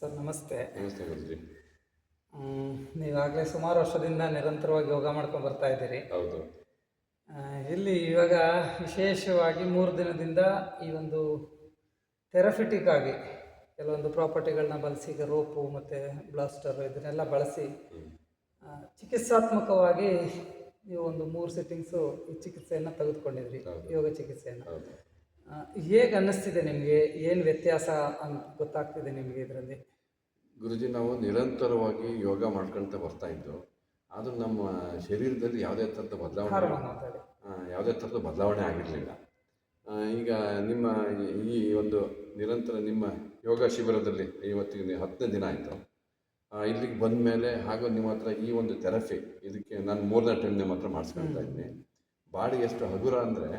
Sir ನಮಸ್ತೆ. ನಮಸ್ತೆ ಗುರುಜಿ. ನೀವಾಗಲೇ ಸುಮಾರು ವರ್ಷದಿಂದ ನಿರಂತರವಾಗಿ ಯೋಗ ಮಾಡ್ಕೊಂಡು ಬರ್ತಾ ಇದ್ದೀರಿ. ಹೌದು. ಇಲ್ಲಿ ಇವಾಗ ವಿಶೇಷವಾಗಿ ಮೂರು ದಿನದಿಂದ ಈ ಒಂದು ಥೆರಫಿಟಿಕ್ ಆಗಿ ಕೆಲವೊಂದು ಪ್ರಾಪರ್ಟಿಗಳನ್ನ ಬಳಸಿ ಈಗ ರೋಪು ಮತ್ತು ಬ್ಲಾಸ್ಟರ್ ಇದನ್ನೆಲ್ಲ ಬಳಸಿ ಚಿಕಿತ್ಸಾತ್ಮಕವಾಗಿ ನೀವು ಒಂದು ಮೂರು ಸೆಟ್ಟಿಂಗ್ಸು ಈ ಚಿಕಿತ್ಸೆಯನ್ನು ತೆಗೆದುಕೊಂಡಿದ್ರಿ ಯೋಗ ಚಿಕಿತ್ಸೆಯನ್ನು. ಹೇಗೆ ಅನ್ನಿಸ್ತಿದೆ ನಿಮಗೆ? ಏನು ವ್ಯತ್ಯಾಸ ಅಂತ ಗೊತ್ತಾಗ್ತಿದೆ ನಿಮಗೆ ಇದರಲ್ಲಿ? ಗುರುಜಿ ನಾವು ನಿರಂತರವಾಗಿ ಯೋಗ ಮಾಡ್ಕೊಳ್ತಾ ಬರ್ತಾ ಇದ್ದು ಆದರೂ ನಮ್ಮ ಶರೀರದಲ್ಲಿ ಯಾವುದೇ ಥರದ ಬದಲಾವಣೆ ಯಾವುದೇ ಥರದ ಬದಲಾವಣೆ ಆಗಿರಲಿಲ್ಲ. ಈಗ ನಿಮ್ಮ ಈ ಒಂದು ನಿರಂತರ ನಿಮ್ಮ ಯೋಗ ಶಿಬಿರದಲ್ಲಿ ಇವತ್ತಿಗೆ ಹತ್ತನೇ ದಿನ ಆಯಿತು. ಇಲ್ಲಿಗೆ ಬಂದ ಮೇಲೆ ಹಾಗೂ ನಿಮ್ಮ ಹತ್ರ ಈ ಒಂದು ಥೆರಪಿ ಇದಕ್ಕೆ ನಾನು ಮೂರನೇ ಟೈಮ್ ನಿಮ್ಮ ಹತ್ರ ಮಾಡಿಸ್ಕೊಳ್ತಾ ಇದ್ದೀನಿ ಬಾಡಿ ಎಷ್ಟು ಹಗುರ ಅಂದರೆ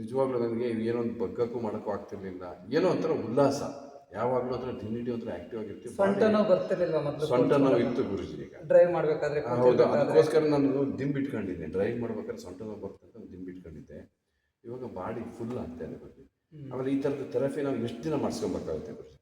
ನಿಜವಾಗ್ಲೂ ನನಗೆ ಏನೋ ಒಂದು ಬಗ್ಗಕ್ಕೂ ಮಾಡೋಕ್ಕೂ ಆಗ್ತಿರ್ಲಿಲ್ಲ. ಏನೋ ಒಂಥರ ಉಲ್ಲಾಸ. ಯಾವಾಗಲೂ ಅದ್ರ ತಿಂಡಿ ಒಂಥರ ಆ್ಯಕ್ಟಿವ್ ಆಗಿರ್ತೀವಿ. ಸೊಂಟ ನೋವು ಬರ್ತಿರಲಿಲ್ಲ ಮೊದಲು ಸೊಂಟ ನೋವು ಇತ್ತು ಗುರುಜಿ ಈಗ. ಡ್ರೈವ್ ಮಾಡಬೇಕಾದ್ರೆ ಹೌದು ಅದಕ್ಕೋಸ್ಕರ ನಾನು ದಿಂಬ್ ಇಟ್ಕೊಂಡಿದ್ದೆ. ಡ್ರೈವ್ ಮಾಡ್ಬೇಕಾದ್ರೆ ಸೊಂಟ ನೋವು ಬರ್ತಂತ ಒಂದು ದಿಂಬ್ ಇಟ್ಕೊಂಡಿದ್ದೆ. ಇವಾಗ ಬಾಡಿ ಫುಲ್ ಆಗ್ತಾ ಇದೆ ಗುರುಜಿ. ಆಮೇಲೆ ಈ ಥರದ ಥೆರಪಿ ನಾವು ಎಷ್ಟು ದಿನ ಮಾಡಿಸ್ಕೊಬೇಕಾಗುತ್ತೆ ಗುರುಜಿ?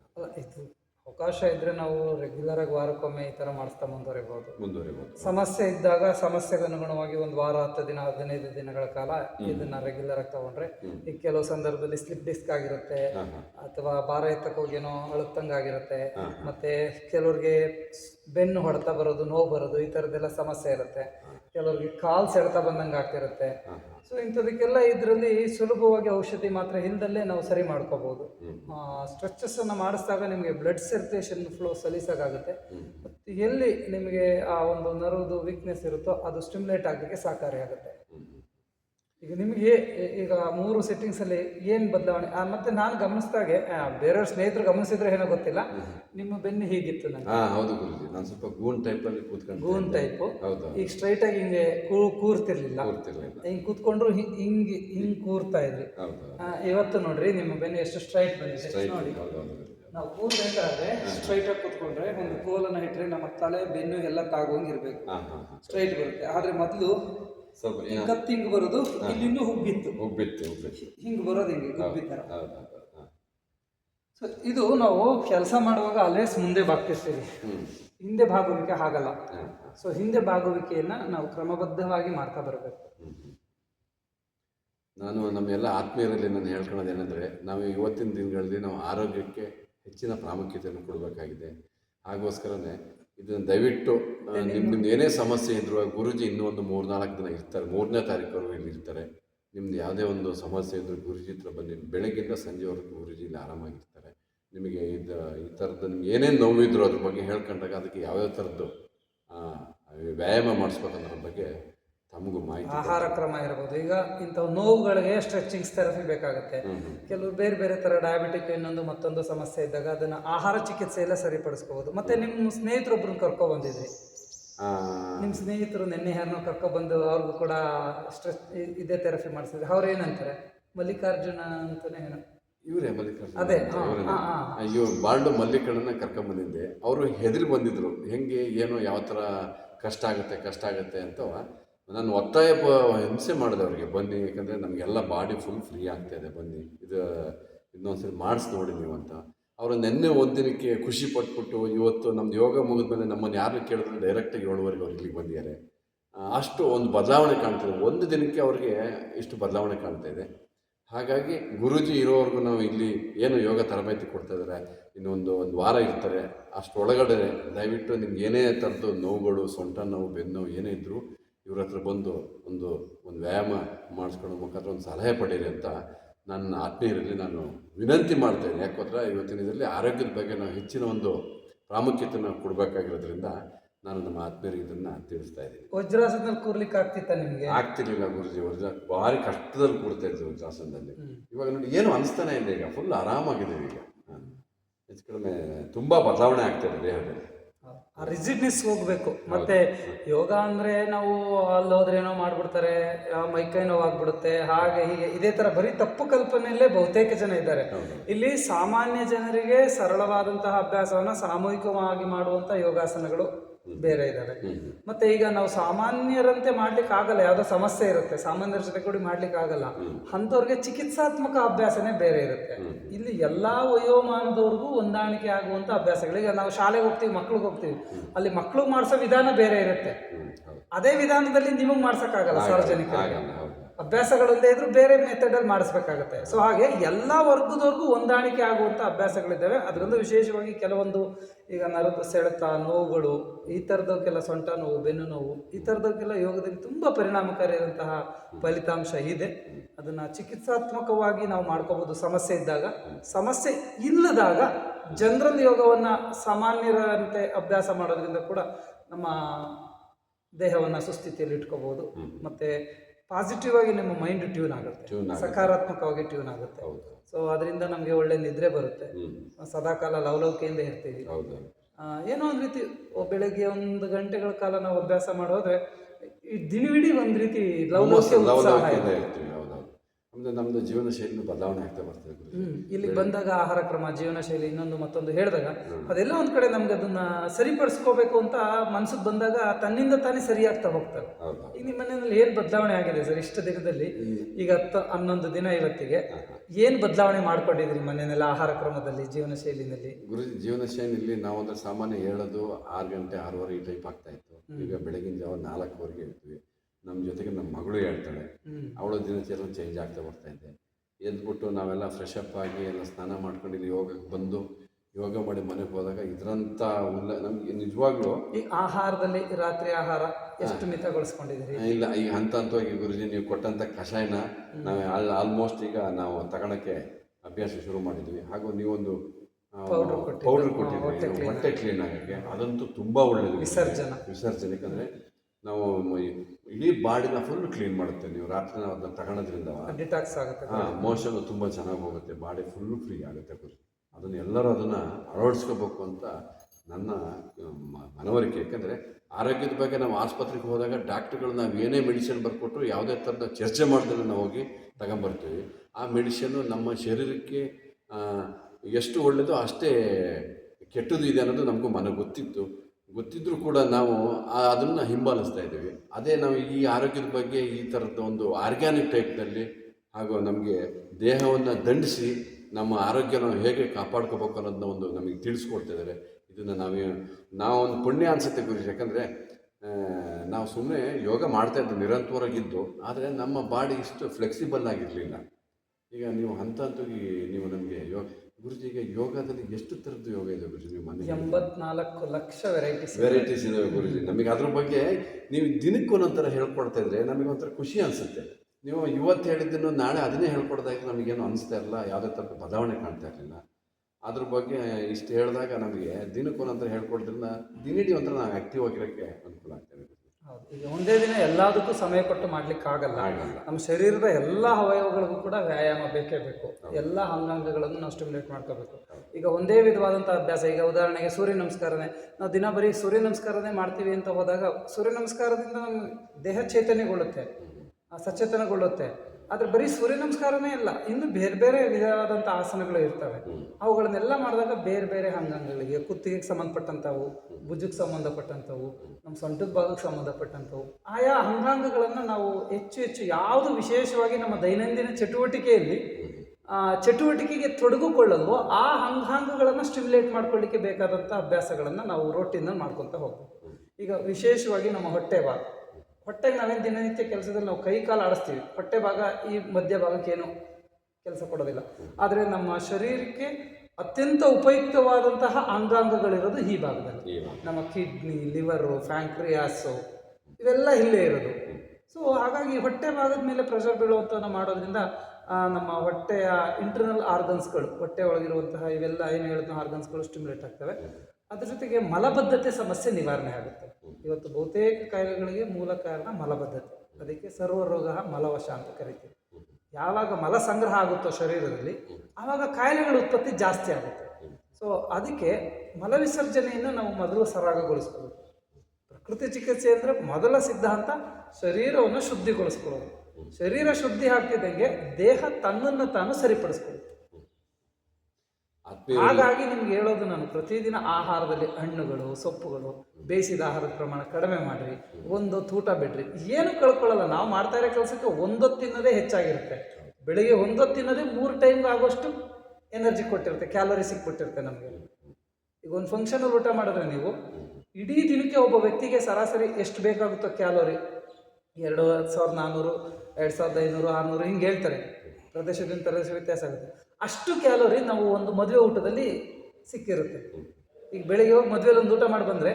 ಅವಕಾಶ ಇದ್ರೆ ನಾವು ರೆಗ್ಯುಲರ್ ಆಗಿ ವಾರಕ್ಕೊಮ್ಮೆ ಈ ತರ ಮಾಡಿಸ್ತಾ ಮುಂದುವರಿಬಹುದು ಮುಂದುವರಿಬೋದು. ಸಮಸ್ಯೆ ಇದ್ದಾಗ ಸಮಸ್ಯೆಗೆ ಅನುಗುಣವಾಗಿ ಒಂದು ವಾರ ಹತ್ತು ದಿನ ಹದಿನೈದು ದಿನಗಳ ಕಾಲ ಇದನ್ನ ರೆಗ್ಯುಲರ್ ಆಗಿ ತಗೊಂಡ್ರೆ ಈ ಕೆಲವು ಸಂದರ್ಭದಲ್ಲಿ ಸ್ಲಿಪ್ ಡಿಸ್ಕ್ ಆಗಿರುತ್ತೆ ಅಥವಾ ಭಾರ ಎತ್ತಕ್ಕೆ ಅಳುತ್ತಂಗ ಆಗಿರುತ್ತೆ ಮತ್ತೆ ಕೆಲವ್ರಿಗೆ ಬೆನ್ನು ಹೊಡೆತ ಬರೋದು ನೋವು ಬರೋದು ಈ ಥರದ್ದೆಲ್ಲ ಸಮಸ್ಯೆ ಇರುತ್ತೆ. ಕೆಲವ್ರಿಗೆ ಕಾಲ್ ಸೆಳೆತ ಬಂದಂಗೆ ಆಗ್ತಿರುತ್ತೆ. ಸೊ ಇಂಥದಕ್ಕೆಲ್ಲ ಇದರಲ್ಲಿ ಸುಲಭವಾಗಿ ಔಷಧಿ ಮಾತ್ರ ಇಲ್ದಲ್ಲೇ ನಾವು ಸರಿ ಮಾಡ್ಕೋಬಹುದು ಸ್ಟ್ರೆಚಸ್ ಅನ್ನು ಮಾಡಿಸಿದಾಗ ನಿಮಗೆ ಬ್ಲಡ್ ಸರ್ಕ್ಯುಲೇಷನ್ ಫ್ಲೋ ಸಲೀಸಾಗುತ್ತೆ ಮತ್ತು ಎಲ್ಲಿ ನಿಮಗೆ ಆ ಒಂದು ನರವುದು ವೀಕ್ನೆಸ್ ಇರುತ್ತೋ ಅದು ಸ್ಟಿಮ್ಯುಲೇಟ್ ಆಗಲಿಕ್ಕೆ ಸಹಕಾರಿಯಾಗುತ್ತೆ. ಈಗ ನಿಮಗೆ ಈಗ ಮೂರು ಸೆಟ್ಟಿಂಗ್ಸಲ್ಲಿ ಅಲ್ಲಿ ಏನು ಬದಲಾವಣೆ? ಮತ್ತೆ ನಾನು ಗಮನಿಸಿದಾಗೆ ಬೇರೆಯವ್ರ ಸ್ನೇಹಿತರು ಗಮನಿಸಿದ್ರೆ ಏನೋ ಗೊತ್ತಿಲ್ಲ. ನಿಮ್ಮ ಬೆನ್ನು ಹೀಗಿತ್ತು ನನಗೆ ಹಾಂ ಹೌದು ಗುರುಜಿ. ನಾನು ಸ್ವಲ್ಪ ಗೂನ್ ಟೈಪಲ್ಲಿ ಕೂತ್ಕೊಂಡು ಗೂನ್ ಟೈಪ್ ಹೌದು ಈಗ ಸ್ಟ್ರೈಟ್ ಆಗಿ ಹಿಂಗೆ ಕೂ ಕೂರ್ತಿರ್ಲಿಲ್ಲ. ಕೂರ್ತಿರ್ಲಿಲ್ಲ. ಹಿಂಗೆ ಕೂತ್ಕೊಂಡ್ರು ಹಿಂಗೆ ಹಿಂಗೆ ಕೂರ್ತಾ ಇದ್ರಿ. ಇವತ್ತು ನೋಡ್ರಿ ನಿಮ್ಮ ಬೆನ್ನು ಎಷ್ಟು ಸ್ಟ್ರೈಟ್ ಬಂದಿದೆ. ನೋಡಿ. ನಾವು ಕೂರ್ಬೇಕಾದ್ರೆ ಸ್ಟ್ರೈಟ್ ಆಗಿ ಕೂತ್ಕೊಂಡ್ರೆ ಒಂದು ಕೋಲನ್ನ ಇಟ್ಟರೆ ನಮ್ಮ ತಲೆ ಬೆನ್ನು ಎಲ್ಲ ತಾಗೋಂಗಿರ್ಬೇಕು ಸ್ಟ್ರೈಟ್ ಬರುತ್ತೆ. ಆದ್ರೆ ಮೊದಲು ಸ್ವಲ್ಪ ಕತ್ತು ಹಿಂಗ್ ಬರೋದು ಇಲ್ಲಿಂದ ಹುಬ್ಬಿತ್ತು. ಹುಬ್ಬಿತ್ತು ಹಿಂಗ್ ಬರೋದು ಹಿಂಗೆ ಗುಬ್ಬಿ ಥರ ಸೊ ಇದು ನಾವು ಕೆಲಸ ಮಾಡುವಾಗ ಆಲ್ವೇಸ್ ಮುಂದೆ ಬಾಗ್ತಿರ್ತೀವಿ ಹಿಂದೆ ಬಾಗುವಿಕೆ ಆಗಲ್ಲ ಸೊ ಹಿಂದೆ ಬಾಗುವಿಕೆಯನ್ನ ನಾವು ಕ್ರಮಬದ್ಧವಾಗಿ ಮಾಡ್ತಾ ಬರಬೇಕು. ನಾನು ನಮ್ಮ ಎಲ್ಲ ಆತ್ಮೀಯರಲ್ಲಿ ನಾನು ಹೇಳ್ಕೊಳ್ಳೋದು ಏನಂದರೆ ನಾವು ಇವತ್ತಿನ ದಿನಗಳಲ್ಲಿ ನಾವು ಆರೋಗ್ಯಕ್ಕೆ ಹೆಚ್ಚಿನ ಪ್ರಾಮುಖ್ಯತೆಯನ್ನು ಕೊಡಬೇಕಾಗಿದೆ. ಹಾಗೋಸ್ಕರನೇ ಇದನ್ನು ದಯವಿಟ್ಟು ನಿಮ್ದು ಏನೇ ಸಮಸ್ಯೆ ಇದ್ರೂ ಗುರುಜಿ ಇನ್ನೂ ಒಂದು ಮೂರು ನಾಲ್ಕು ದಿನ ಇರ್ತಾರೆ. ಮೂರನೇ ತಾರೀಕವರೆಗೂ ಇಲ್ಲಿ ಇರ್ತಾರೆ ನಿಮ್ದು ಯಾವುದೇ ಒಂದು ಸಮಸ್ಯೆ ಇದ್ದರೂ ಗುರುಜಿ ಹತ್ರ ಬನ್ನಿ. ಬೆಳಗ್ಗಿಂದ ಸಂಜೆವರೆಗೂ ಗುರುಜಿ ಇಲ್ಲಿ ಆರಾಮಾಗಿರ್ತಾರೆ. ನಿಮಗೆ ಇದು ಈ ಥರದ್ದು ನಿಮ್ಗೆ ಏನೇನು ನೋವಿದ್ರು ಅದ್ರ ಬಗ್ಗೆ ಹೇಳ್ಕೊಂಡಾಗ ಅದಕ್ಕೆ ಯಾವ್ಯಾವ ಥರದ್ದು ವ್ಯಾಯಾಮ ಮಾಡಿಸ್ಬೇಕನ್ನೋದ್ರ ಬಗ್ಗೆ ತಮಗೂ ಮಾಹಿತಿ ಆಹಾರ ಕ್ರಮ ಇರ್ಬೋದು. ಈಗ ಇಂಥ ನೋವುಗಳಿಗೆ ಸ್ಟ್ರೆಚಿಂಗ್ಸ್ ಥೆರಪಿ ಬೇಕಾಗುತ್ತೆ. ಕೆಲವು ಬೇರೆ ಬೇರೆ ಥರ ಡಯಾಬಿಟಿಕ್ ಇನ್ನೊಂದು ಮತ್ತೊಂದು ಸಮಸ್ಯೆ ಇದ್ದಾಗ ಅದನ್ನು ಆಹಾರ ಚಿಕಿತ್ಸೆಯಲ್ಲ ಸರಿಪಡಿಸ್ಕೋಬೋದು ಮತ್ತೆ ನಿಮ್ಮ ಸ್ನೇಹಿತರೊಬ್ಬರನ್ನ ಕರ್ಕೊ ಬಂದಿದ್ರಿ. ನಿಮ್ಮ ಸ್ನೇಹಿತರು ನೆನ್ನೆ ಯಾರನ್ನೋ ಕರ್ಕೊಬಂದು ಅವ್ರಿಗೂ ಕೂಡ ಸ್ಟ್ರೆಚ್ ಇದೇ ಥೆರಪಿ ಮಾಡಿಸಿದ್ರೆ. ಅವ್ರು ಏನಂತಾರೆ? ಮಲ್ಲಿಕಾರ್ಜುನ ಅಂತಾನೆ ಏನೋ. ಇವರೇ ಮಲ್ಲಿಕಾರ್ಜುನ ಅದೇ, ಅಯ್ಯೋ ಬಾಲ್ಡು ಮಲ್ಲಿಕಣ್ಣನ ಕರ್ಕೊಂಬಂದಿದ್ದೆ ಅವರು ಹೆದರಿ ಬಂದಿದ್ರು. ಹೆಂಗೆ ಏನೋ ಯಾವ ಥರ ಕಷ್ಟ ಆಗುತ್ತೆ ಕಷ್ಟ ಆಗುತ್ತೆ ಅಂತ ನಾನು ಒತ್ತಾಯ ಪ, ಹಿಂಸೆ ಮಾಡಿದೆ ಅವರಿಗೆ ಬನ್ನಿ, ಯಾಕಂದರೆ ನಮಗೆಲ್ಲ ಬಾಡಿ ಫುಲ್ ಫ್ರೀ ಆಗ್ತಾ ಇದೆ, ಬನ್ನಿ. ಇದು, ಇನ್ನೊಂದ್ಸರಿ ಮಾಡಿಸಿ ನೋಡಿ ನೀವು ಅಂತ. ಅವರು ಒಂದು ದಿನಕ್ಕೆ ಖುಷಿ ಪಟ್ಬಿಟ್ಟು ಇವತ್ತು ನಮ್ದು ಯೋಗ ಮುಗಿದ್ಮೇಲೆ ನಮ್ಮನ್ನು ಯಾರು ಕೇಳಿದ್ರು ಡೈರೆಕ್ಟಾಗಿ ಏಳುವರೆಗೆ ಅವ್ರು ಇಲ್ಲಿಗೆ ಬಂದಿದ್ದಾರೆ. ಅಷ್ಟು ಒಂದು ಬದಲಾವಣೆ ಕಾಣ್ತಿದೆ. ಒಂದು ದಿನಕ್ಕೆ ಅವ್ರಿಗೆ ಇಷ್ಟು ಬದಲಾವಣೆ ಕಾಣ್ತಾ ಇದೆ. ಹಾಗಾಗಿ ಗುರುಜಿ ಇರೋವರೆಗೂ ನಾವು ಇಲ್ಲಿ ಏನು ಯೋಗ ತರಬೇತಿ ಕೊಡ್ತಾ ಇದ್ದಾರೆ, ಇನ್ನೊಂದು ಒಂದು ವಾರ ಇರ್ತಾರೆ. ಅಷ್ಟು ಒಳಗಡೆ ದಯವಿಟ್ಟು ನಿಮ್ಗೆ ಏನೇ ಥರದ್ದು ನೋವುಗಳು, ಸೊಂಟ ನೋವು, ಬೆನ್ನು, ಏನೇ ಇದ್ದರೂ ಇವ್ರ ಹತ್ರ ಬಂದು ಒಂದು ಒಂದು ವ್ಯಾಯಾಮ ಮಾಡಿಸ್ಕೊಳ್ಳೋ ಮುಖಾಂತರ ಒಂದು ಸಲಹೆ ಪಡೀರಿ ಅಂತ ನನ್ನ ಆತ್ಮೀಯರಲ್ಲಿ ನಾನು ವಿನಂತಿ ಮಾಡ್ತೇನೆ. ಯಾಕೋತ್ರ ಇವತ್ತಿನ ಇದರಲ್ಲಿ ಆರೋಗ್ಯದ ಬಗ್ಗೆ ನಾವು ಹೆಚ್ಚಿನ ಒಂದು ಪ್ರಾಮುಖ್ಯತೆಯನ್ನು ಕೊಡಬೇಕಾಗಿರೋದ್ರಿಂದ ನಾನು ನಮ್ಮ ಆತ್ಮೀಯರಿಗೆ ಇದನ್ನು ತಿಳಿಸ್ತಾ ಇದ್ದೀನಿ. ವಜ್ರಾಸನದಲ್ಲಿ ಕೂರ್ಲಿಕ್ಕೆ ಆಗ್ತಿತ್ತ ನಿಮಗೆ? ಆಗ್ತಿರ್ಲಿಲ್ಲ ಗುರುಜಿ ವಜ್ರ ಭಾರಿ ಕಷ್ಟದಲ್ಲಿ ಕೂಡ್ತಾ ಇದ್ವಿ ವಜ್ರಾಸನದಲ್ಲಿ. ಇವಾಗ ನೋಡಿ ಏನು ಅನಿಸ್ತಾನೆ ಇಲ್ಲ ಈಗ ಫುಲ್ ಆರಾಮಾಗಿದ್ದೀವಿ ಈಗ. ಹೆಚ್ಚು ಕಡಿಮೆ ತುಂಬ ಬದಲಾವಣೆ ಆಗ್ತಿದೆ ದೇಹದಲ್ಲಿ. ಆ ರಿಜಿಡ್ನೆಸ್ ಹೋಗ್ಬೇಕು. ಮತ್ತೆ ಯೋಗ ಅಂದ್ರೆ ನಾವು ಅಲ್ಲಿ ಹೋದ್ರೆ ಏನೋ ಮಾಡ್ಬಿಡ್ತಾರೆ ಮೈಕೈ ನೋವಾಗ್ಬಿಡುತ್ತೆ ಹಾಗೆ ಹೀಗೆ. ಇದೇ ತರ ಬರೀ ತಪ್ಪು ಕಲ್ಪನೆಯಲ್ಲೇ ಬಹುತೇಕ ಜನ ಇದ್ದಾರೆ. ಇಲ್ಲಿ ಸಾಮಾನ್ಯ ಜನರಿಗೆ ಸರಳವಾದಂತಹ ಅಭ್ಯಾಸವನ್ನ ಸಾಮೂಹಿಕವಾಗಿ ಮಾಡುವಂತ ಯೋಗಾಸನಗಳು ಬೇರೆ ಇದ್ದಾವೆ ಮತ್ತೆ ಈಗ ನಾವು ಸಾಮಾನ್ಯರಂತೆ ಮಾಡ್ಲಿಕ್ಕೆ ಆಗಲ್ಲ ಯಾವುದೋ ಸಮಸ್ಯೆ ಇರುತ್ತೆ ಸಾಮಾನ್ಯರ ಜೊತೆ ಕೂಡಿ ಮಾಡ್ಲಿಕ್ಕೆ ಆಗಲ್ಲ. ಅಂಥವ್ರಿಗೆ ಚಿಕಿತ್ಸಾತ್ಮಕ ಅಭ್ಯಾಸನೇ ಬೇರೆ ಇರುತ್ತೆ. ಇಲ್ಲಿ ಎಲ್ಲಾ ವಯೋಮಾನದವ್ರಿಗೂ ಹೊಂದಾಣಿಕೆ ಆಗುವಂತ ಅಭ್ಯಾಸಗಳು ಈಗ ನಾವು ಶಾಲೆಗೆ ಹೋಗ್ತೀವಿ ಮಕ್ಳಿಗೆ ಹೋಗ್ತೀವಿ. ಅಲ್ಲಿ ಮಕ್ಳಿಗೆ ಮಾಡಿಸೋ ವಿಧಾನ ಬೇರೆ ಇರುತ್ತೆ. ಅದೇ ವಿಧಾನದಲ್ಲಿ ನಿಮಗೆ ಮಾಡ್ಸಕ್ಕಾಗಲ್ಲ ಸಾರ್ವಜನಿಕ ಅಭ್ಯಾಸಗಳಲ್ಲದೆ ಇದ್ದರೂ ಬೇರೆ ಮೆಥಡಲ್ಲಿ ಮಾಡಿಸ್ಬೇಕಾಗತ್ತೆ. ಸೊ ಹಾಗೆ ಎಲ್ಲ ವರ್ಗದವ್ರಿಗೂ ಹೊಂದಾಣಿಕೆ ಆಗುವಂಥ ಅಭ್ಯಾಸಗಳಿದ್ದಾವೆ. ಅದರಲ್ಲೂ ವಿಶೇಷವಾಗಿ ಕೆಲವೊಂದು ಈಗ ನರದ ಸೆಳೆತ ನೋವುಗಳು ಈ ಥರದಕ್ಕೆಲ್ಲ ಸೊಂಟ ನೋವು ಬೆನ್ನು ನೋವು ಈ ಥರದಕ್ಕೆಲ್ಲ ಯೋಗದಲ್ಲಿ ತುಂಬ ಪರಿಣಾಮಕಾರಿಯಾದಂತಹ ಫಲಿತಾಂಶ ಇದೆ. ಅದನ್ನು ಚಿಕಿತ್ಸಾತ್ಮಕವಾಗಿ ನಾವು ಮಾಡ್ಕೋಬೋದು ಸಮಸ್ಯೆ ಇದ್ದಾಗ. ಸಮಸ್ಯೆ ಇಲ್ಲದಾಗ ಜನರಲ್ ಯೋಗವನ್ನು ಸಾಮಾನ್ಯರಂತೆ ಅಭ್ಯಾಸ ಮಾಡೋದ್ರಿಂದ ಕೂಡ ನಮ್ಮ ದೇಹವನ್ನು ಸುಸ್ಥಿತಿಯಲ್ಲಿ ಇಟ್ಕೋಬಹುದು ಮತ್ತೆ ಪಾಸಿಟಿವ್ ಆಗಿ ನಿಮ್ಮ ಮೈಂಡ್ ಟ್ಯೂನ್ ಆಗುತ್ತೆ. ಸಕಾರಾತ್ಮಕವಾಗಿ ಟ್ಯೂನ್ ಆಗುತ್ತೆ. ಹೌದು. ಸೊ ಅದರಿಂದ ನಮಗೆ ಒಳ್ಳೆ ನಿದ್ರೆ ಬರುತ್ತೆ. ಸದಾಕಾಲ ಲವಲವಿಕೆಯಿಂದ ಇರ್ತೀವಿ. ಹೌದು. ಏನೋ ಒಂದು ರೀತಿ ಬೆಳಗ್ಗೆ ಒಂದು ಗಂಟೆಗಳ ಕಾಲ ನಾವು ಅಭ್ಯಾಸ ಮಾಡೋದ್ರೆ ಈ ದಿನವಿಡೀ ಒಂದು ರೀತಿ ಲವಲವಿಕೆ ಉತ್ಸಾಹ ಲವಲವಿಕೆಯಿಂದ ಇದೆ. ಇರ್ತೀವಿ ಹೌದು ಆಮೇಲೆ ನಮ್ಮದು ಜೀವನ ಶೈಲಿ ಬದಲಾವಣೆ ಆಗ್ತಾ ಬರ್ತದೆ ಇಲ್ಲಿ ಬಂದಾಗ ಆಹಾರ ಕ್ರಮ ಜೀವನ ಶೈಲಿ ಇನ್ನೊಂದು ಮತ್ತೊಂದು ಹೇಳಿದಾಗ ಅದೆಲ್ಲ ಒಂದ್ ಕಡೆ ನಮ್ಗೆ ಅದನ್ನ ಸರಿಪಡಿಸ್ಕೋಬೇಕು ಅಂತ ಮನ್ಸಿಗೆ ಬಂದಾಗ ತನ್ನಿಂದ ತಾನೇ ಸರಿಯಾಗ್ತಾ ಹೋಗ್ತಾರೆ ಈಗ ನಿಮ್ಮ ಮನೆಯಲ್ಲಿ ಏನ್ ಬದಲಾವಣೆ ಆಗಿದೆ ಸರ್? ಇಷ್ಟು ದಿನದಲ್ಲಿ ಈಗ ಹತ್ತು ಹನ್ನೊಂದು ದಿನ ಇವತ್ತಿಗೆ ಏನ್ ಬದಲಾವಣೆ ಮಾಡ್ಕೊಂಡಿದ್ರಿ ಮನೆಯಲ್ಲಿ ಆಹಾರ ಕ್ರಮದಲ್ಲಿ ಜೀವನ ಶೈಲಿನಲ್ಲಿ? ಗುರುಜಿ ಜೀವನ ಶೈಲಿಯಲ್ಲಿ ನಾವು ಅಂದ್ರೆ ಸಾಮಾನ್ಯ ಹೇಳೋದು ಆರು ಗಂಟೆ ಆರೂವರೆ ಈ ಟೈಪ್ ಆಗ್ತಾ ಇತ್ತು. ಈಗ ಬೆಳಗಿನ ಜಾವ ನಾಲ್ಕುವರೆಗೆ ಇರ್ತೀವಿ ನಮ್ಮ ಜೊತೆಗೆ ನಮ್ಮ ಮಗಳು ಹೇಳ್ತಾಳೆ ಅವಳು ದಿನಚರ್ಯ ಚೇಂಜ್ ಆಗ್ತಾ ಬರ್ತಾ ಇದೆ. ಎದ್ಬಿಟ್ಟು ನಾವೆಲ್ಲ ಫ್ರೆಶ್ ಅಪ್ ಆಗಿ ಎಲ್ಲ ಸ್ನಾನ ಮಾಡ್ಕೊಂಡು ಇಲ್ಲಿ ಯೋಗಕ್ಕೆ ಬಂದು ಯೋಗ ಮಾಡಿ ಮನೆಗೆ ಹೋದಾಗ ಇದರಂಥ ಉಲ್ಲ ನಮಗೆ ನಿಜವಾಗ್ಲೂ ಈ ಆಹಾರದಲ್ಲಿ ರಾತ್ರಿ ಆಹಾರ ಎಷ್ಟು ಮಿತಗೊಳಿಸ್ಕೊಂಡಿದ್ದೀರಿ? ಇಲ್ಲ ಈಗ ಹಂತ ಹಂತವಾಗಿ ಗುರುಜಿ ನೀವು ಕೊಟ್ಟಂಥ ಕಷಾಯನ ನಾವು ಆಲ್ ಆಲ್ಮೋಸ್ಟ್ ಈಗ ನಾವು ತಗೊಳಕ್ಕೆ ಅಭ್ಯಾಸ ಶುರು ಮಾಡಿದ್ವಿ. ಹಾಗೂ ನೀವೊಂದು ಪೌಡ್ರ್ ಹಾ, ಹೊಟ್ಟೆ ಕ್ಲೀನ್ ಆಗಕ್ಕೆ. ಅದಂತೂ ತುಂಬ ಒಳ್ಳೆಯದು ವಿಸರ್ಜನೆ. ವಿಸರ್ಜನೆ. ಯಾಕಂದರೆ ನಾವು ಇಡೀ ಬಾಡಿನ ಫುಲ್ ಕ್ಲೀನ್ ಮಾಡುತ್ತೆ ನೀವು. ರಾತ್ರಿ ನಾವು ಅದನ್ನ ತಗೊಳೋದ್ರಿಂದ ಡಿಟಾಕ್ಸ್ ಆಗುತ್ತೆ. ಹಾಂ ಮೋಷನ್ ತುಂಬ ಚೆನ್ನಾಗಿ ಹೋಗುತ್ತೆ. ಬಾಡಿ ಫುಲ್ ಫ್ರೀ ಆಗುತ್ತೆ ಗುರು. ಅದನ್ನು ಎಲ್ಲರೂ ಅದನ್ನು ಅಳವಡಿಸ್ಕೋಬೇಕು ಅಂತ ನನ್ನ ಮನವರಿಕೆ. ಯಾಕಂದರೆ ಆರೋಗ್ಯದ ಬಗ್ಗೆ ನಾವು ಆಸ್ಪತ್ರೆಗೆ ಹೋದಾಗ ಡಾಕ್ಟ್ರುಗಳು ನಾವು ಏನೇ ಮೆಡಿಸಿನ್ ಬರ್ಕೊಟ್ರು ಯಾವುದೇ ಥರದ ಚರ್ಚೆ ಮಾಡಿದ್ರೆ ನಾವು ಹೋಗಿ ತಗೊಂಬರ್ತೀವಿ. ಆ ಮೆಡಿಷನ್ನು ನಮ್ಮ ಶರೀರಕ್ಕೆ ಎಷ್ಟು ಒಳ್ಳೆಯದೋ ಅಷ್ಟೇ ಕೆಟ್ಟದ್ದು ಇದೆ ಅನ್ನೋದು ನಮಗೂ ಮನ ಗೊತ್ತಿತ್ತು. ಗೊತ್ತಿದ್ರೂ ಕೂಡ ನಾವು ಅದನ್ನು ಹಿಂಬಾಲಿಸ್ತಾ ಇದ್ದೀವಿ. ಅದೇ ನಾವು ಈ ಆರೋಗ್ಯದ ಬಗ್ಗೆ ಈ ಥರದ ಒಂದು ಆರ್ಗ್ಯಾನಿಕ್ ಟೈಪ್ನಲ್ಲಿ ಹಾಗೂ ನಮಗೆ ದೇಹವನ್ನು ದಂಡಿಸಿ ನಮ್ಮ ಆರೋಗ್ಯ ಹೇಗೆ ಕಾಪಾಡ್ಕೋಬೇಕು ಅನ್ನೋದನ್ನ ಒಂದು ನಮಗೆ ತಿಳಿಸ್ಕೊಡ್ತಿದ್ದಾರೆ. ಇದನ್ನು ನಾವೇ, ನಾವು ಒಂದು ಪುಣ್ಯ ಅನಿಸುತ್ತೆ ಗುರು ಯಾಕಂದರೆ ನಾವು ಸುಮ್ಮನೆ ಯೋಗ ಮಾಡ್ತಾ ಇದ್ದು ನಿರಂತರವಾಗಿದ್ದು ಆದರೆ ನಮ್ಮ ಬಾಡಿ ಇಷ್ಟು ಫ್ಲೆಕ್ಸಿಬಲ್ ಆಗಿರಲಿಲ್ಲ. ಈಗ ನೀವು ಹಂತ ಹಂತವಾಗಿ ನೀವು ನಮಗೆ ಯೋಗ ಗುರುಜಿಗೆ ಯೋಗದಲ್ಲಿ ಎಷ್ಟು ಥರದ್ದು ಯೋಗ ಇದೆ ಗುರುಜಿ ನಿಮ್ಮ ಮನೆ ಎಂಬತ್ನಾಲ್ಕು ಲಕ್ಷ ವೆರೈಟೀಸ್ ವೆರೈಟೀಸ್ ಇದಾವೆ ಗುರುಜಿ. ನಮಗೆ ಅದ್ರ ಬಗ್ಗೆ ನೀವು ದಿನಕ್ಕೆ ಒಂದೊಂಥರ ಹೇಳ್ಕೊಡ್ತಾ ಇದ್ರೆ ನಮಗೆ ಒಂಥರ ಖುಷಿ ಅನಿಸುತ್ತೆ. ನೀವು ಇವತ್ತು ಹೇಳಿದ್ದನ್ನು ನಾಳೆ ಅದನ್ನೇ ಹೇಳ್ಕೊಡ್ದಾಗ ನಮಗೇನು ಅನಿಸ್ತಾ ಇರಲ್ಲ ಯಾವುದೇ ಥರ ಬದಲಾವಣೆ ಕಾಣ್ತಾ ಇರಲಿಲ್ಲ. ಅದ್ರ ಬಗ್ಗೆ ಇಷ್ಟು ಹೇಳಿದಾಗ ನಮಗೆ ದಿನಕ್ಕೆ ಒಂದೊಂಥರ ಹೇಳ್ಕೊಡ್ದ್ರಿಂದ ದಿನಡಿ ಒಂಥರ ನಾವು ಆ್ಯಕ್ಟಿವ್ ಆಗಿರೋಕ್ಕೆ ಅನುಕೂಲ ಈಗ ಒಂದೇ ದಿನ ಎಲ್ಲದಕ್ಕೂ ಸಮಯ ಕೊಟ್ಟು ಮಾಡ್ಲಿಕ್ಕೆ ಆಗಲ್ಲ. ಆಗಲ್ಲ ನಮ್ಮ ಶರೀರದ ಎಲ್ಲ ಅವಯವಗಳಿಗೂ ಕೂಡ ವ್ಯಾಯಾಮ ಬೇಕೇ ಬೇಕು. ಎಲ್ಲ ಅಂಗಾಂಗಗಳನ್ನು ನಾವು ಸ್ಟಿಮ್ಯುಲೇಟ್ ಮಾಡ್ಕೋಬೇಕು. ಈಗ ಒಂದೇ ವಿಧವಾದಂಥ ಅಭ್ಯಾಸ ಈಗ ಉದಾಹರಣೆಗೆ ಸೂರ್ಯ ನಮಸ್ಕಾರನೇ. ನಾವು ದಿನ ಬರೀ ಸೂರ್ಯ ನಮಸ್ಕಾರನೇ ಮಾಡ್ತೀವಿ ಅಂತ ಹೋದಾಗ ಸೂರ್ಯ ನಮಸ್ಕಾರದಿಂದ ನಮ್ಮ ದೇಹ ಚೈತನ್ಯಗೊಳ್ಳುತ್ತೆ ಆ, ಸಚೇತನಗೊಳ್ಳುತ್ತೆ. ಆದರೆ ಬರೀ ಸೂರ್ಯ ನಮಸ್ಕಾರನೇ ಇಲ್ಲ ಇನ್ನು ಬೇರೆ ಬೇರೆ ವಿಧವಾದಂಥ ಆಸನಗಳು ಇರ್ತವೆ. ಅವುಗಳನ್ನೆಲ್ಲ ಮಾಡಿದಾಗ ಬೇರೆ ಬೇರೆ ಅಂಗಾಂಗಗಳಿಗೆ ಕುತ್ತಿಗೆಗೆ ಸಂಬಂಧಪಟ್ಟಂಥವು ಭುಜಕ್ಕೆ ಸಂಬಂಧಪಟ್ಟಂಥವು ನಮ್ಮ ಸೊಂಟದ ಭಾಗಕ್ಕೆ ಸಂಬಂಧಪಟ್ಟಂಥವು ಆಯಾ ಅಂಗಾಂಗಗಳನ್ನು ನಾವು ಹೆಚ್ಚು ಹೆಚ್ಚು ಯಾವುದು ವಿಶೇಷವಾಗಿ ನಮ್ಮ ದೈನಂದಿನ ಚಟುವಟಿಕೆಯಲ್ಲಿ ಆ, ಚಟುವಟಿಕೆಗೆ ತೊಡಗಿಕೊಳ್ಳಲ್ವೋ ಆ ಅಂಗಾಂಗಗಳನ್ನು ಸ್ಟಿಮ್ಯುಲೇಟ್ ಮಾಡ್ಕೊಳ್ಳಿಕ್ಕೆ ಬೇಕಾದಂಥ ಅಭ್ಯಾಸಗಳನ್ನು ನಾವು ರೊಟ್ಟಿನ ಮಾಡ್ಕೊತ ಹೋಗ್ಬೇಕು. ಈಗ ವಿಶೇಷವಾಗಿ ನಮ್ಮ ಹೊಟ್ಟೆ ಭಾಗ. ಹೊಟ್ಟೆಗೆ ನಾವೇನು ದಿನನಿತ್ಯ ಕೆಲಸದಲ್ಲಿ ನಾವು ಕೈ ಕಾಲು ಆಡಿಸ್ತೀವಿ. ಹೊಟ್ಟೆ ಭಾಗ ಈ ಮಧ್ಯ ಭಾಗಕ್ಕೆ ಏನು ಕೆಲಸ ಕೊಡೋದಿಲ್ಲ. ಆದರೆ ನಮ್ಮ ಶರೀರಕ್ಕೆ ಅತ್ಯಂತ ಉಪಯುಕ್ತವಾದಂತಹ ಅಂಗಾಂಗಗಳಿರೋದು ಈ ಭಾಗದಲ್ಲಿ. ನಮ್ಮ ಕಿಡ್ನಿ ಲಿವರು ಫ್ಯಾಂಕ್ರಿಯಾಸು ಇವೆಲ್ಲ ಇಲ್ಲೇ ಇರೋದು. ಸೊ ಹಾಗಾಗಿ ಹೊಟ್ಟೆ ಭಾಗದ ಮೇಲೆ ಪ್ರೆಷರ್ ಬೀಳುವಂಥದ್ದು ಮಾಡೋದ್ರಿಂದ ನಮ್ಮ ಹೊಟ್ಟೆಯ ಇಂಟರ್ನಲ್ ಆರ್ಗನ್ಸ್ಗಳು ಹೊಟ್ಟೆ ಒಳಗಿರುವಂತಹ ಇವೆಲ್ಲ ಏನು ಹೇಳಿದ ಆರ್ಗನ್ಸ್ಗಳು ಸ್ಟಿಮ್ಯುಲೇಟ್ ಆಗ್ತವೆ. ಅದ್ರ ಜೊತೆಗೆ ಮಲಬದ್ಧತೆ ಸಮಸ್ಯೆ ನಿವಾರಣೆ ಆಗುತ್ತೆ. ಇವತ್ತು ಬಹುತೇಕ ಕಾಯಿಲೆಗಳಿಗೆ ಮೂಲ ಕಾರಣ ಮಲಬದ್ಧತೆ. ಅದಕ್ಕೆ ಸರ್ವ ರೋಗ ಮಲವಶ ಅಂತ ಕರಿತೀವಿ. ಯಾವಾಗ ಮಲ ಸಂಗ್ರಹ ಆಗುತ್ತೋ ಶರೀರದಲ್ಲಿ, ಆವಾಗ ಕಾಯಿಲೆಗಳ ಉತ್ಪತ್ತಿ ಜಾಸ್ತಿ ಆಗುತ್ತೆ. ಸೊ ಅದಕ್ಕೆ ಮಲ ವಿಸರ್ಜನೆಯನ್ನು ನಾವು ಮೊದಲು ಸರಾಗಗೊಳಿಸ್ಕೋಬೇಕು ಪ್ರಕೃತಿ ಚಿಕಿತ್ಸೆ ಅಂದರೆ ಮೊದಲ ಸಿದ್ಧಾಂತ ಶರೀರವನ್ನು ಶುದ್ಧಿಗೊಳಿಸ್ಕೊಳ್ಳೋದು. ಶರೀರ ಶುದ್ಧಿ ಆಗ್ತಿದ್ದಂಗೆ ದೇಹ ತನ್ನನ್ನು ತಾನು ಸರಿಪಡಿಸ್ಕೊಳ್ಳೋದು ಆತ್ಮೀಯ ಹಾಗಾಗಿ ನಿಮ್ಗೆ ಹೇಳೋದು ನಾನು, ಪ್ರತಿದಿನ ಆಹಾರದಲ್ಲಿ ಹಣ್ಣುಗಳು, ಸೊಪ್ಪುಗಳು ಬೇಯಿಸಿದ ಆಹಾರದ ಪ್ರಮಾಣ ಕಡಿಮೆ ಮಾಡಿರಿ. ಒಂದು ಊಟ ಬಿಡ್ರಿ. ಏನು ಕಳ್ಕೊಳ್ಳಲ್ಲ, ನಾವು ಮಾಡ್ತಾ ಇರೋ ಕೆಲಸಕ್ಕೆ ಒಂದೊತ್ತು ತಿನ್ನೋದೇ ಹೆಚ್ಚಾಗಿರುತ್ತೆ. ಬೆಳಿಗ್ಗೆ ಒಂದೊತ್ತು ತಿನ್ನೋದೇ ಮೂರು ಟೈಮ್ ಆಗೋಷ್ಟು ಎನರ್ಜಿ ಕೊಟ್ಟಿರುತ್ತೆ ಕ್ಯಾಲೋರಿ ಸಿಕ್ಬಿಟ್ಟಿರುತ್ತೆ ನಮಗೆ. ಈಗ ಒಂದು ಫಂಕ್ಷನಲ್ಲಿ ಊಟ ಮಾಡಿದ್ರೆ ನೀವು, ಇಡೀ ದಿನಕ್ಕೆ ಒಬ್ಬ ವ್ಯಕ್ತಿಗೆ ಸರಾಸರಿ ಎಷ್ಟು ಬೇಕಾಗುತ್ತೋ ಕ್ಯಾಲೋರಿ ಎರಡು ಸಾವಿರದ ನಾನ್ನೂರು ಎರಡು ಸಾವಿರದ ಐನೂರು, ಆರುನೂರು ಹಿಂಗೆ ಹೇಳ್ತಾರೆ. ಪ್ರದೇಶದಿಂದ ಪ್ರದೇಶ ವ್ಯತ್ಯಾಸ ಆಗುತ್ತೆ. ಅಷ್ಟು ಕ್ಯಾಲೋರಿ ನಾವು ಒಂದು ಮದುವೆ ಊಟದಲ್ಲಿ ಸಿಕ್ಕಿರುತ್ತೆ. ಈಗ ಬೆಳಿಗ್ಗೆ ಹೋಗಿ ಮದುವೆಲಿ ಒಂದು ಊಟ ಮಾಡಿ ಬಂದರೆ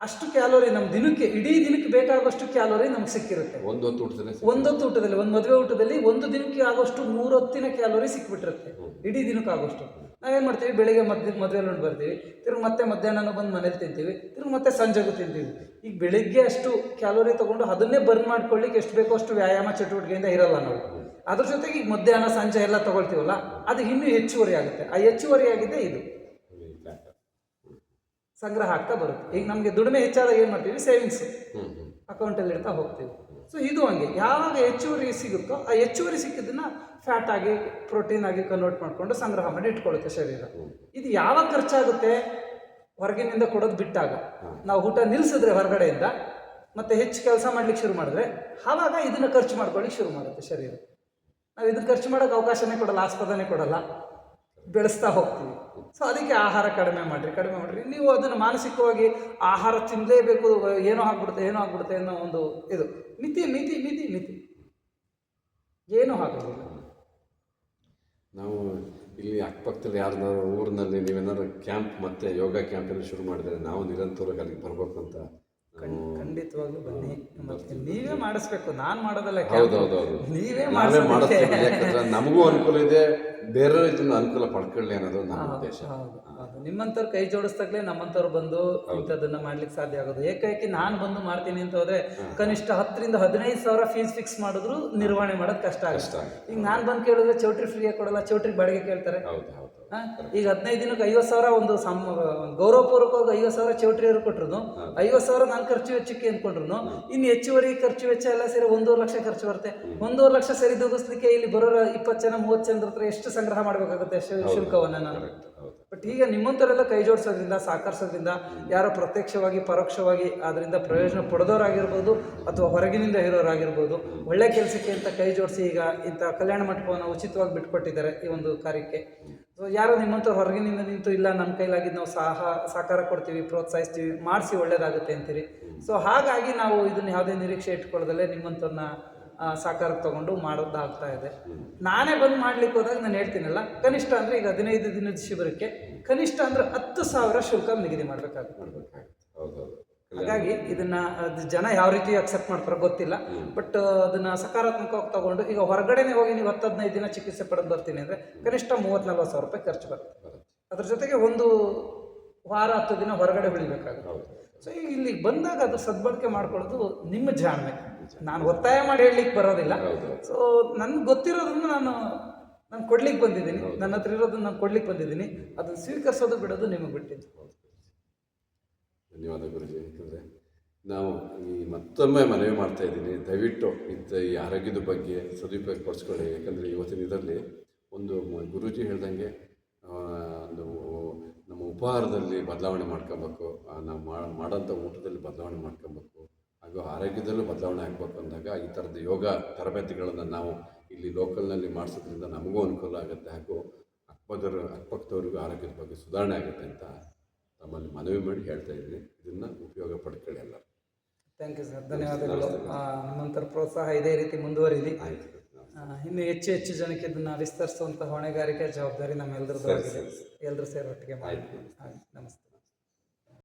ಅಷ್ಟು ಕ್ಯಾಲೋರಿ ನಮ್ಮ ದಿನಕ್ಕೆ ಇಡೀ ದಿನಕ್ಕೆ ಬೇಕಾಗುವಷ್ಟು ಕ್ಯಾಲೋರಿ ನಮ್ಗೆ ಸಿಕ್ಕಿರುತ್ತೆ. ಒಂದೊತ್ತು ಊಟದಲ್ಲಿ ಒಂದೊತ್ತು ಊಟದಲ್ಲಿ ಒಂದು ಮದುವೆ ಊಟದಲ್ಲಿ ಒಂದು ದಿನಕ್ಕೆ ಆಗೋಷ್ಟು ಮೂರೊತ್ತಿನ ಕ್ಯಾಲೋರಿ ಸಿಕ್ಬಿಟ್ಟಿರುತ್ತೆ. ಇಡೀ ದಿನಕ್ಕೆ ಆಗೋಷ್ಟು ನಾವೇನು ಮಾಡ್ತೀವಿ? ಬೆಳಿಗ್ಗೆ ಮದ್ದು ಮದುವೆಯಲ್ಲಿ ಉಂಡು ಬರ್ತೀವಿ. ತಿರುಗಿ ಮತ್ತೆ ಮಧ್ಯಾಹ್ನ ಬಂದು ಮನೇಲಿ ತಿಂತೀವಿ. ತಿರುಗಿ ಮತ್ತೆ ಸಂಜೆಗೂ ತಿಂತೀವಿ. ಈಗ ಬೆಳಿಗ್ಗೆ ಅಷ್ಟು ಕ್ಯಾಲೋರಿ ತೊಗೊಂಡು ಅದನ್ನೇ ಬರ್ನ್ ಮಾಡ್ಕೊಳ್ಳಿಕ್ಕೆ ಎಷ್ಟು ಬೇಕೋ ಅಷ್ಟು ವ್ಯಾಯಾಮ ಚಟುವಟಿಕೆಯಿಂದ ಇರಲ್ಲ ನಾವು. ಅದ್ರ ಜೊತೆಗೆ ಈಗ ಮಧ್ಯಾಹ್ನ, ಸಂಜೆ ಎಲ್ಲ ತಗೊಳ್ತೀವಲ್ಲ, ಅದು ಇನ್ನೂ ಹೆಚ್ಚುವರಿ ಆಗುತ್ತೆ. ಆ ಹೆಚ್ಚುವರಿ ಆಗಿದೆ ಇದು. ಸಂಗ್ರಹ ಆಗ್ತಾ ಬರುತ್ತೆ. ಈಗ ನಮಗೆ ದುಡಿಮೆ ಹೆಚ್ಚಾದಾಗ ಏನು ಮಾಡ್ತೀವಿ? ಸೇವಿಂಗ್ಸ್ ಅಕೌಂಟಲ್ಲಿ ಇಡ್ತಾ ಹೋಗ್ತೀವಿ. ಸೊ ಇದು ಹಂಗೆ. ಯಾವಾಗ ಹೆಚ್ಚುವರಿ ಸಿಗುತ್ತೋ, ಆ ಹೆಚ್ಚುವರಿ ಸಿಕ್ಕಿದ್ದನ್ನು ಫ್ಯಾಟ್ ಆಗಿ ಪ್ರೋಟೀನ್ ಆಗಿ ಕನ್ವರ್ಟ್ ಮಾಡಿಕೊಂಡು ಸಂಗ್ರಹ ಮಾಡಿ ಇಟ್ಕೊಳ್ಳುತ್ತೆ ಶರೀರ. ಇದು ಯಾವಾಗ ಖರ್ಚಾಗುತ್ತೆ? ಹೊರಗಿನಿಂದ ಕೊಡೋದು ಬಿಟ್ಟಾಗ. ನಾವು ಊಟ ನಿಲ್ಲಿಸಿದ್ರೆ ಹೊರಗಡೆಯಿಂದ, ಮತ್ತೆ ಹೆಚ್ಚು ಕೆಲಸ ಮಾಡ್ಲಿಕ್ಕೆ ಶುರು ಮಾಡಿದ್ರೆ ಆವಾಗ ಇದನ್ನು ಖರ್ಚು ಮಾಡ್ಕೊಳ್ಳಿಕ್ಕೆ ಶುರು ಮಾಡುತ್ತೆ ಶರೀರ. ನಾವು ಇದು ಖರ್ಚು ಮಾಡೋಕೆ ಅವಕಾಶನೇ ಕೊಡಲ್ಲ, ಆಸ್ಪದನೇ ಕೊಡಲ್ಲ. ಬೆಳೆಸ್ತಾ ಹೋಗ್ತೀವಿ. ಸೊ ಅದಕ್ಕೆ ಆಹಾರ ಕಡಿಮೆ ಮಾಡಿರಿ ಕಡಿಮೆ ಮಾಡಿರಿ. ನೀವು ಅದನ್ನು ಮಾನಸಿಕವಾಗಿ ಆಹಾರ ತಿನ್ನಲೇಬೇಕು ಏನೋ ಆಗ್ಬಿಡುತ್ತೆ ಏನೋ ಆಗ್ಬಿಡುತ್ತೆ ಅನ್ನೋ ಒಂದು ಇದು. ಮಿತಿ ಮಿತಿ ಮಿತಿ ಮಿತಿ. ಏನೂ ಆಗೋದಿಲ್ಲ. ನಾವು ಇಲ್ಲಿ ಅಕ್ಕಪಕ್ಕದಲ್ಲಿ ಯಾರನ್ನ ಊರಿನಲ್ಲಿ ನೀವೇನಾದ್ರು ಕ್ಯಾಂಪ್ ಮತ್ತೆ ಯೋಗ ಕ್ಯಾಂಪನ್ನು ಶುರು ಮಾಡಿದರೆ ನಾವು ನಿರಂತರವಾಗಿ ಅಲ್ಲಿಗೆ ಬರಬೇಕು ಅಂತ ಖಂಡಿತವಾಗ್ಲೂ ಬನ್ನಿ. ಮತ್ತೆ ನೀವೇ ಮಾಡಿಸ್ಬೇಕು ನಾನು ಮಾಡೋದಲ್ಲ. ಹೌದೌದೌದು ನೀವೇ ನಾವೇ ಮಾಡಿಸೋದಕ್ಕೆ ಮಾಡಿಸ್ತೀವಿ ಯಾಕಂದ್ರೆ ನಮಗೂ ಅನುಕೂಲ ಇದೆ ಬೇರೆ ಇದನ್ನ ಅನುಕೂಲ ಪಡ್ಕೊಳ್ಳಿ ಅನ್ನೋದು ನಮ್ಮ ಉದ್ದೇಶ. ಹೌದು ಹೌದು. ನಿಮ್ಮಂಥವ್ರು ಕೈ ಜೋಡಿಸ್ದಾಗ್ಲೇ ನಮ್ಮಂತವ್ರು ಬಂದು ಇಂಥದ್ದನ್ನ ಮಾಡ್ಲಿಕ್ಕೆ ಸಾಧ್ಯ ಆಗೋದು. ಏಕೈಕಿ ನಾನು ಬಂದು ಮಾಡ್ತೀನಿ ಅಂತ ಹೋದ್ರೆ ಕನಿಷ್ಠ ಹತ್ತರಿಂದ ಹದಿನೈದು ಸಾವಿರ ಫೀಸ್ ಫಿಕ್ಸ್ ಮಾಡಿದ್ರು ನಿರ್ವಹಣೆ ಮಾಡೋದು ಕಷ್ಟ ಆಗುತ್ತೆ. ಈಗ ನಾನು ಬಂದು ಕೇಳಿದ್ರೆ ಚೌಟ್ರಿ ಫ್ರೀಯಾಗಿ ಕೊಡಲ್ಲ ಚೌಟ್ರಿ ಬಾಡಿಗೆ ಕೇಳ್ತಾರೆ. ಹೌದು? ಈಗ ಹದಿನೈದು ದಿನಕ್ಕೆ ಐವತ್ತು ಸಾವಿರ ಒಂದು ಸಮ್ ಗೌರವಪೂರ್ವಕವಾಗಿ ಐವತ್ತು ಸಾವಿರ ಚೌಟ್ರಿಯವರು ಕೊಟ್ಟರು ಐವತ್ತು ಸಾವಿರ ನಾನು ಖರ್ಚು ವೆಚ್ಚಕ್ಕೆ ಅಂದ್ಕೊಂಡ್ರು ಇನ್ನು ಹೆಚ್ಚುವರಿ ಖರ್ಚು ವೆಚ್ಚ ಎಲ್ಲ ಸೇರಿ ಒಂದೂವರೆ ಲಕ್ಷ ಖರ್ಚು ಬರುತ್ತೆ. ಒಂದೂವರೆ ಲಕ್ಷ ಸರಿ ದೂಗಿಸ್ಲಿಕ್ಕೆ ಇಲ್ಲಿ ಬರೋರ ಇಪ್ಪತ್ತು ಜನ ಮೂವತ್ತು ಜನರ ಹತ್ರ ಎಷ್ಟು ಸಂಗ್ರಹ ಮಾಡಬೇಕಾಗುತ್ತೆ ಶುಲ್ಕವನ್ನು ನಾನು? ಬಟ್ ಈಗ ನಿಮ್ಮಂಥವರೆಲ್ಲ ಕೈ ಜೋಡಿಸೋದ್ರಿಂದ ಸಹಕರಿಸೋದ್ರಿಂದ ಯಾರೋ ಪ್ರತ್ಯಕ್ಷವಾಗಿ ಪರೋಕ್ಷವಾಗಿ ಅದರಿಂದ ಪ್ರಯೋಜನ ಪಡೆದವರಾಗಿರ್ಬೋದು ಅಥವಾ ಹೊರಗಿನಿಂದ ಇರೋರಾಗಿರ್ಬೋದು ಒಳ್ಳೆ ಕೆಲಸಕ್ಕೆ ಅಂತ ಕೈ ಜೋಡಿಸಿ ಈಗ ಇಂಥ ಕಲ್ಯಾಣ ಮಂಟಪವನ್ನು ಉಚಿತವಾಗಿ ಬಿಟ್ಕೊಟ್ಟಿದ್ದಾರೆ ಈ ಒಂದು ಕಾರ್ಯಕ್ಕೆ. ಸೊ ಯಾರೋ ನಿಮ್ಮಂಥ ಹೊರಗಿನಿಂದ ನಿಂತು ಇಲ್ಲ ನಮ್ಮ ಕೈಲಾಗಿ ನಾವು ಸಹ ಸಹಕಾರ ಕೊಡ್ತೀವಿ ಪ್ರೋತ್ಸಾಹಿಸ್ತೀವಿ ಮಾಡಿಸಿ ಒಳ್ಳೇದಾಗುತ್ತೆ ಅಂತೀರಿ. ಸೊ ಹಾಗಾಗಿ ನಾವು ಇದನ್ನು ಯಾವುದೇ ನಿರೀಕ್ಷೆ ಇಟ್ಕೊಳ್ಳೋದಲ್ಲ ನಿಮ್ಮಂಥವ್ರನ್ನ ಆ, ಸಾಕಾರಕ್ಕೆ ತಗೊಂಡು ಮಾಡೋದಾಗ್ತಾ ಇದೆ. ನಾನೇ ಬಂದು ಮಾಡ್ಲಿಕ್ಕೆ ಹೋದಾಗ ನಾನು ಹೇಳ್ತೀನಲ್ಲ ಕನಿಷ್ಠ ಅಂದರೆ ಈಗ ಹದಿನೈದು ದಿನದ ಶಿಬಿರಕ್ಕೆ ಕನಿಷ್ಠ ಅಂದರೆ ಹತ್ತು ಸಾವಿರ ಶುಲ್ಕ ನಿಗದಿ ಮಾಡಬೇಕಾಗುತ್ತೆ. ಹಾಗಾಗಿ ಇದನ್ನ ಅದು ಜನ ಯಾವ ರೀತಿ ಅಕ್ಸೆಪ್ಟ್ ಮಾಡ್ತಾರೆ ಗೊತ್ತಿಲ್ಲ. ಬಟ್ ಅದನ್ನ ಸಕಾರಾತ್ಮಕವಾಗಿ ತಗೊಂಡು ಈಗ ಹೊರಗಡೆನೆ ಹೋಗಿ ನೀವು ಹತ್ತು ಹದಿನೈದು ದಿನ ಚಿಕಿತ್ಸೆ ಪಡೆದು ಬರ್ತೀನಿ ಅಂದ್ರೆ ಕನಿಷ್ಠ ಮೂವತ್ ನಲ್ವತ್ತು ಸಾವಿರ ರೂಪಾಯಿ ಖರ್ಚು ಬರುತ್ತೆ. ಅದ್ರ ಜೊತೆಗೆ ಒಂದು ವಾರ ಹತ್ತು ದಿನ ಹೊರಗಡೆ ಉಳಿಬೇಕಾಗುತ್ತೆ. ಸೊ ಈಗ ಇಲ್ಲಿಗೆ ಬಂದಾಗ ಅದು ಸದ್ಬಳಕೆ ಮಾಡ್ಕೊಳ್ಳೋದು ನಿಮ್ಮ ಜಾಣ್ಮೆ. ನಾನು ಒತ್ತಾಯ ಮಾಡಿ ಹೇಳಲಿಕ್ಕೆ ಬರೋದಿಲ್ಲ. ಸೊ ನನ್ಗೆ ಗೊತ್ತಿರೋದನ್ನು ನಾನು ನಾನು ಕೊಡ್ಲಿಕ್ಕೆ ಬಂದಿದ್ದೀನಿ. ನನ್ನ ಹತ್ರ ಇರೋದನ್ನ ನಾನು ಕೊಡ್ಲಿಕ್ಕೆ ಬಂದಿದ್ದೀನಿ. ಅದನ್ನು ಸ್ವೀಕರಿಸೋದು ಬಿಡೋದು ನಿಮಗೆ ಬಿಟ್ಟಿದ್ದು. ಧನ್ಯವಾದ ಗುರುಜಿ ಯಾಕಂದರೆ ನಾವು ಈ ಮತ್ತೊಮ್ಮೆ ಮನವಿ ಮಾಡ್ತಾ ಇದ್ದೀನಿ. ದಯವಿಟ್ಟು ಇಂಥ ಈ ಆರೋಗ್ಯದ ಬಗ್ಗೆ ಸದುಪಯೋಗ ಪಡಿಸ್ಕೊಳ್ಳಿ ಯಾಕಂದರೆ ಇವತ್ತಿನ ಇದರಲ್ಲಿ ಒಂದು ಗುರುಜಿ ಹೇಳ್ದಂಗೆ ಒಂದು ನಮ್ಮ ಉಪಹಾರದಲ್ಲಿ ಬದಲಾವಣೆ ಮಾಡ್ಕೊಬೇಕು. ನಾವು ಮಾಡೋಂಥ ಊಟದಲ್ಲಿ ಬದಲಾವಣೆ ಮಾಡ್ಕೊಬೇಕು. ಹಾಗೂ ಆರೋಗ್ಯದಲ್ಲೂ ಬದಲಾವಣೆ ಆಗಬೇಕು ಅಂದಾಗ ಈ ಥರದ ಯೋಗ ತರಬೇತಿಗಳನ್ನು ನಾವು ಇಲ್ಲಿ ಲೋಕಲ್ನಲ್ಲಿ ಮಾಡಿಸೋದ್ರಿಂದ ನಮಗೂ ಅನುಕೂಲ ಆಗುತ್ತೆ. ಹಾಗೂ ಅಕ್ಕಪಕ್ಕದವ್ರು ಅಕ್ಕಪಕ್ಕದವ್ರಿಗೂ ಆರೋಗ್ಯದ ಬಗ್ಗೆ ಸುಧಾರಣೆ ಆಗುತ್ತೆ ಅಂತ ತಮ್ಮಲ್ಲಿ ಮನವಿ ಮಾಡಿ ಹೇಳ್ತಾ ಇದ್ದೀನಿ. ಇದನ್ನು ಉಪಯೋಗ ಪಡ್ಕೊಳ್ಳಿ ಎಲ್ಲ. ಥ್ಯಾಂಕ್ ಯು ಸರ್ ಧನ್ಯವಾದಗಳು. ಆ, ನಿಮ್ಮಂಥರ ಪ್ರೋತ್ಸಾಹ ಇದೇ ರೀತಿ ಮುಂದುವರಿಲಿ. ಇನ್ನು ಹೆಚ್ಚು ಹೆಚ್ಚು ಜನಕ್ಕೆ ಇದನ್ನು ವಿಸ್ತರಿಸುವಂಥ ಹೊಣೆಗಾರಿಕೆ ಜವಾಬ್ದಾರಿ ನಮ್ಮೆಲ್ಲರದ್ದು ಆಗಿದೆ. ಎಲ್ಲರೂ ಸೇರಿ. ಒಟ್ಟಿಗೆ ಮಾಡಿ. ನಮಸ್ತೆ.